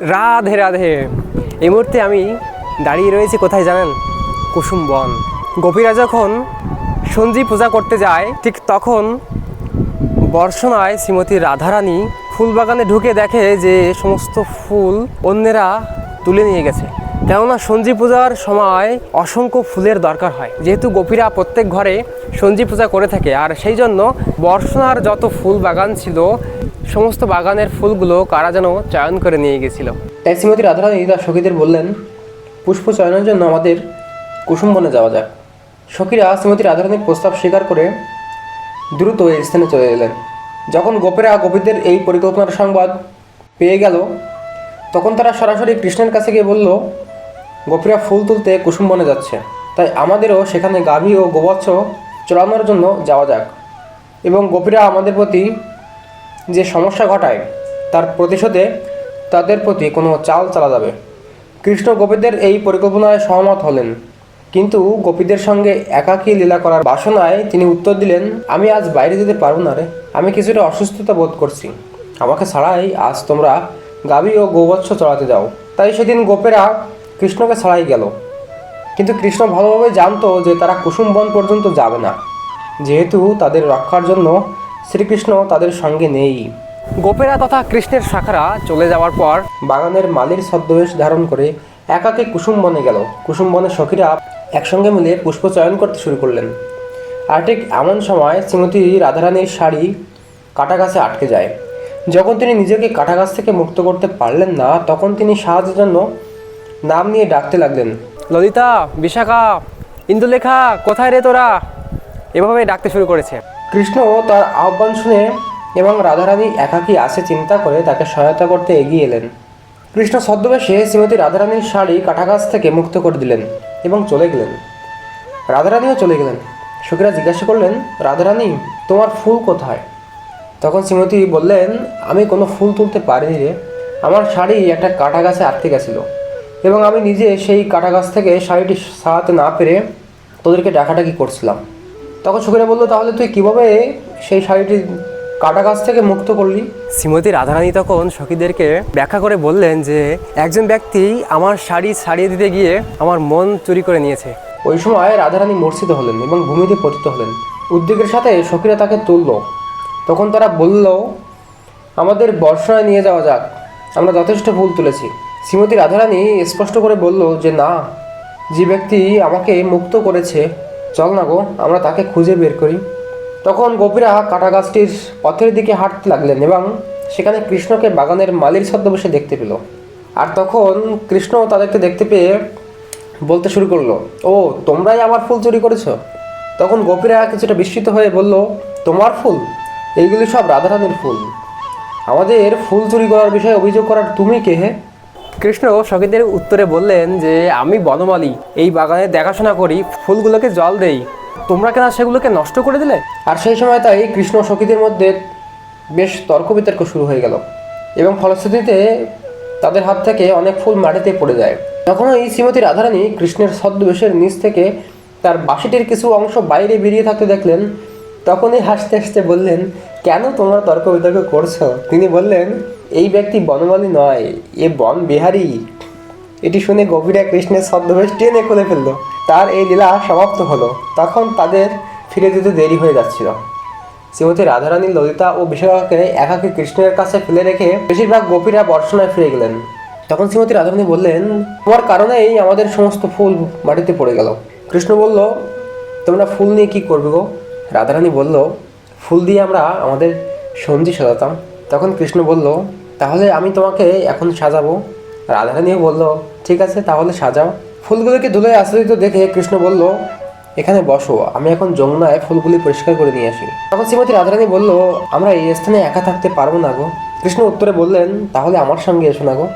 রাধে রাধে। এই মুহূর্তে আমি দাঁড়িয়ে রয়েছি, কোথায় জানেন? কুসুম বন। গোপীরা যখন সঞ্জি পূজা করতে যায়, ঠিক তখন বর্ষণায় শ্রীমতী রাধারানী ফুল বাগানে ঢুকে দেখে যে সমস্ত ফুল অন্যেরা তুলে নিয়ে গেছে। কেননা সঞ্জি পূজার সময় অসংখ্য ফুলের দরকার হয়। যেহেতু গোপীরা প্রত্যেক ঘরে সঞ্জি পূজা করে থাকে, আর সেই জন্য বর্ষণার যত ফুল বাগান ছিল সমস্ত বাগানের ফুলগুলো কারা যেন চয়ন করে নিয়ে গেছিল। তাই শ্রীমতী রাধারানী তার সখীদের বললেন, পুষ্প চয়নের জন্য আমাদের কুসুম বনে যাওয়া যাক। সখীরা শ্রীমতী রাধারানীর প্রস্তাব স্বীকার করে দ্রুত এই স্থানে চলে এলেন। যখন গোপেরা গোপীদের এই পরিকল্পনার সংবাদ পেয়ে গেল, তখন তারা সরাসরি কৃষ্ণের কাছে গিয়ে বলল, গোপীরা ফুল তুলতে কুসুম বনে যাচ্ছে, তাই আমাদেরও সেখানে গাভী ও গোবৎস চড়ানোর জন্য যাওয়া যাক। এবং গোপীরা আমাদের প্রতি যে সমস্যা ঘটায়, তার প্রতিশোধে তাদের প্রতি কোনো চাল চালা যাবে। কৃষ্ণ গোপীদের এই পরিকল্পনায় সহমত হলেন, কিন্তু গোপীদের সঙ্গে একাকী লীলা করার বাসনায় তিনি উত্তর দিলেন, আমি আজ বাইরে যেতে পারব না রে, আমি কিছুটা অসুস্থতা বোধ করছি। আমাকে ছাড়াই আজ তোমরা গাভী ও গোবৎস চড়াতে যাও। তাই সেদিন গোপেরা কৃষ্ণকে ছাড়াই গেল। কিন্তু কৃষ্ণ ভালোভাবে জানতো যে তারা কুসুম বন পর্যন্ত যাবে না, যেহেতু তাদের রক্ষার জন্য শ্রীকৃষ্ণ তাদের সঙ্গে নেই। গোপেরা তথা কৃষ্ণের শাখারা চলে যাওয়ার পর বাগানের মালির ছদ্মবেশ ধারণ করে একাকে কুসুম বনে গেল। কুসুম বনের সখীরা একসঙ্গে মিলে পুষ্প চয়ন করতে শুরু করলেন। আর ঠিক এমন সময় শ্রীমতী রাধারানীর শাড়ি কাটা গাছে আটকে যায়। যখন তিনি নিজেকে কাটা গাছ থেকে মুক্ত করতে পারলেন না, তখন তিনি সাহায্যের জন্য নাম নিয়ে ডাকতে লাগলেন, ললিতা, বিশাখা ইন্দুলেখা কোথায় রে তোরা? এভাবে ডাকতে শুরু করেছে। কৃষ্ণ তার আহ্বান শুনে এবং রাধারানী একাকী আসে চিন্তা করে তাকে সহায়তা করতে এগিয়ে এলেন। কৃষ্ণ ছদ্মবেশে শ্রীমতী রাধারানীর শাড়ি কাটাগাছ থেকে মুক্ত করে দিলেন এবং চলে গেলেন। রাধারানীও চলে গেলেন। সখীরা জিজ্ঞাসা করলেন, রাধারানী, তোমার ফুল কোথায়? তখন শ্রীমতী বললেন, আমি কোনো ফুল তুলতে পারিনি রে। আমার শাড়ি একটা কাটা গাছে আটকে গেছিল এবং আমি নিজে সেই কাটা গাছ থেকে শাড়িটি সারাতে না পেরে তোদেরকে ডাকাডাকি করছিলাম। তখন সখীরা বলল তাহলে তুই কীভাবে সেই শাড়িটি কাটা গাছ থেকে মুক্ত করলি? শ্রীমতী রাধারানী তখন সখীদেরকে ব্যাখ্যা করে বললেন যে একজন ব্যক্তি আমার শাড়ি ছাড়িয়ে দিতে গিয়ে আমার মন চুরি করে নিয়েছে। ওই সময় রাধারানী মূর্ছিত হলেন এবং ভূমিতে পতিত হলেন। উদ্বেগের সাথে সখীরা তাকে তুলল। তখন তারা বলল আমাদের বর্ষায় নিয়ে যাওয়া যাক। আমরা যথেষ্ট ভুল তুলেছি। শ্রীমতী রাধারানী স্পষ্ট করে বলল যে না যে ব্যক্তি আমাকে মুক্ত করেছে চল না গো, আমরা তাকে খুঁজে বের করি। তখন গোপীরা কাটা গাছটির পথের দিকে হাঁটতে লাগলেন এবং সেখানে কৃষ্ণকে বাগানের মালির ছদ্মবেশে দেখতে পেল। আর তখন কৃষ্ণ তাদেরকে দেখতে পেয়ে বলতে শুরু করল, ও, তোমরাই আমার ফুল চুরি করেছ? তখন গোপীরা কিছুটা বিস্মিত হয়ে বলল, তোমার ফুল? এইগুলি সব রাধারানীর ফুল। আমাদের ফুল চুরি করার বিষয়ে অভিযোগ করার তুমি কে হে? কৃষ্ণ সখীদের উত্তরে বললেন যে, আমি বনমালী, এই বাগানে দেখাশোনা করি, ফুলগুলোকে জল দেই। তোমরা কেন সেগুলোকে নষ্ট করে দিলে? আর সেই সময় তাই কৃষ্ণ সখীদের মধ্যে বেশ তর্ক বিতর্ক শুরু হয়ে গেল এবং ফলশ্রুতিতে তাদের হাত থেকে অনেক ফুল মাটিতে পড়ে যায়। তখন এই শ্রীমতী রাধারানী কৃষ্ণের ছদ্মবেশের নিচ থেকে তার বাঁশিটির কিছু অংশ বাইরে বেরিয়ে থাকতে দেখলেন। তখনই হাসতে হাসতে বললেন, কেন তোমরা তর্ক বিতর্ক করছ? তিনি বললেন এই ব্যক্তি বনমালী নয়, এ বন বিহারী। এটি শুনে গভীরা কৃষ্ণের ছদ্মবেশ টেনে খুলে ফেলল। তার এই লীলা সমাপ্ত হলো। তখন তাদের ফিরে যেতে দেরি হয়ে যাচ্ছিল। শ্রীমতী রাধারানী, ললিতা ও বিশাখাকে একাকে কৃষ্ণের কাছে ফেলে রেখে বেশিরভাগ গোপীরা বর্ষণায় ফিরে গেলেন। তখন শ্রীমতী রাধারানী বললেন, তোমার কারণেই আমাদের সমস্ত ফুল মাটিতে পড়ে গেল। কৃষ্ণ বলল, তোমরা ফুল নিয়ে কি করবে গো? রাধারানী বলল, ফুল দিয়ে আমরা আমাদের সন্ধি সাজাতাম। তখন কৃষ্ণ বলল, তাহলে আমি তোমাকে এখন সাজাবো? রাধারানীও বলল, ঠিক আছে, তাহলে সাজাও। ফুলগুলোকে ধুলোয় আশ্রিত দেখে কৃষ্ণ বলল, এখানে বসো, আমি এখন যমুনায় ফুলগুলি পরিষ্কার করে নিয়ে আসি। তখন শ্রীমতী রাধারানী বলল, আমরা এই স্থানে একা থাকতে পারব না গো। কৃষ্ণ উত্তরে বললেন, তাহলে আমার সঙ্গে এসো না গো।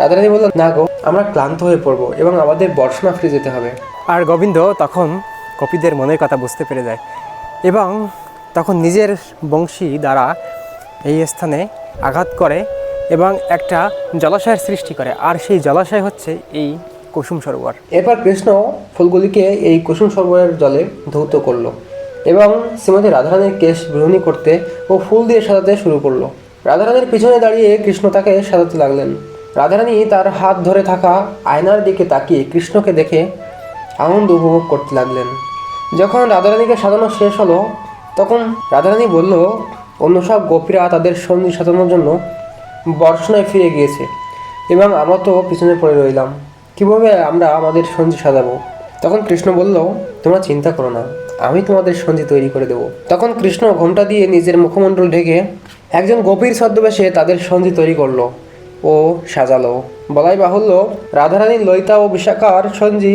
রাধারানী বলল, না গো, আমরা ক্লান্ত হয়ে পড়ব এবং আমাদের বর্ষণা ফিরে যেতে হবে। আর গোবিন্দ তখন কপিদের মনের কথা বুঝতে পেরে যায় এবং তখন নিজের বংশী দ্বারা এই স্থানে আঘাত করে এবং একটা জলাশয়ের সৃষ্টি করে। আর সেই জলাশয় হচ্ছে এই কুসুম সরোবর। এরপর কৃষ্ণ ফুলগুলিকে এই কুসুম সরোবরের জলে ধৌত করল এবং শ্রীমতী রাধারানীর কেশ গ্রহণী করতে ও ফুল দিয়ে সাজাতে শুরু করল। রাধারানীর পিছনে দাঁড়িয়ে কৃষ্ণ তাকে সাজাতে লাগলেন। রাধারানী তার হাত ধরে থাকা আয়নার দিকে তাকিয়ে কৃষ্ণকে দেখে আনন্দ উপভোগ করতে লাগলেন। যখন রাধারানীকে সাজানো শেষ হলো, তখন রাধারানী বলল অন্য সব গোপীরা তাদের সন্ধি সাজানোর জন্য বর্ষণায় ফিরে গিয়েছে এবং আমরা তো পিছনে পড়ে রইলাম। কীভাবে আমরা আমাদের সন্ধি সাজাবো? তখন কৃষ্ণ বলল, তোমরা চিন্তা করো না, আমি তোমাদের সন্ধি তৈরি করে দেবো। তখন কৃষ্ণ ঘোমটা দিয়ে নিজের মুখমণ্ডল ঢেকে একজন গোপীর ছদ্মবেশে তাদের সন্ধি তৈরি করল ও সাজালো। বলাই বাহুল্য, রাধারানীর ললিতা ও বিশাখার সঞ্জি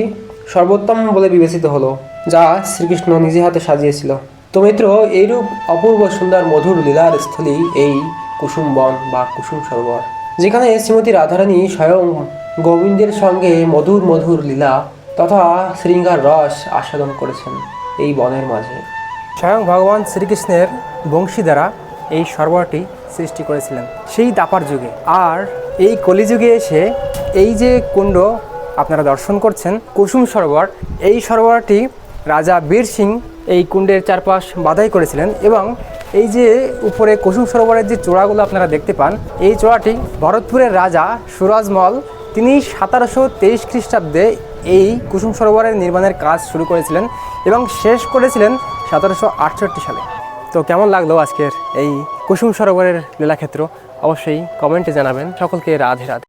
সর্বোত্তম বলে বিবেচিত হলো, যা শ্রীকৃষ্ণ নিজে হাতে সাজিয়েছিল। তো মিত্র, এইরূপ অপূর্ব সুন্দর মধুর লীলার স্থলী এই কুসুম বন বা কুসুম সরোবর, যেখানে শ্রীমতী রাধারানী স্বয়ং গোবিন্দের সঙ্গে মধুর মধুর লীলা তথা শৃঙ্গার রস আস্বাদন করেছেন এই বনের মাঝে। স্বয়ং ভগবান শ্রীকৃষ্ণের বংশী দ্বারা এই সরোবরটি সৃষ্টি করেছিলেন সেই দাপার যুগে। আর এই কলিযুগে এসে এই যে কুণ্ড আপনারা দর্শন করছেন, কুসুম সরোবর, এই সরোবরটি রাজা বীর সিং এই কুণ্ডের চারপাশ বাধাই করেছিলেন এবং এই যে উপরে কুসুম সরোবরের যে চূড়াগুলো আপনারা দেখতে পান, এই চূড়াটি ভরতপুরের রাজা সুরাজমল, তিনি সতেরোশো তেইশ খ্রিস্টাব্দে এই কুসুম সরোবরের নির্মাণের কাজ শুরু করেছিলেন এবং শেষ করেছিলেন সতেরোশো আটষট্টি সালে। তো কেমন লাগল আজকের এই কুসুম সরোবরের লীলাক্ষেত্র? অবশ্যই কমেন্টে জানাবেন। সকলকে রাধে রাধে।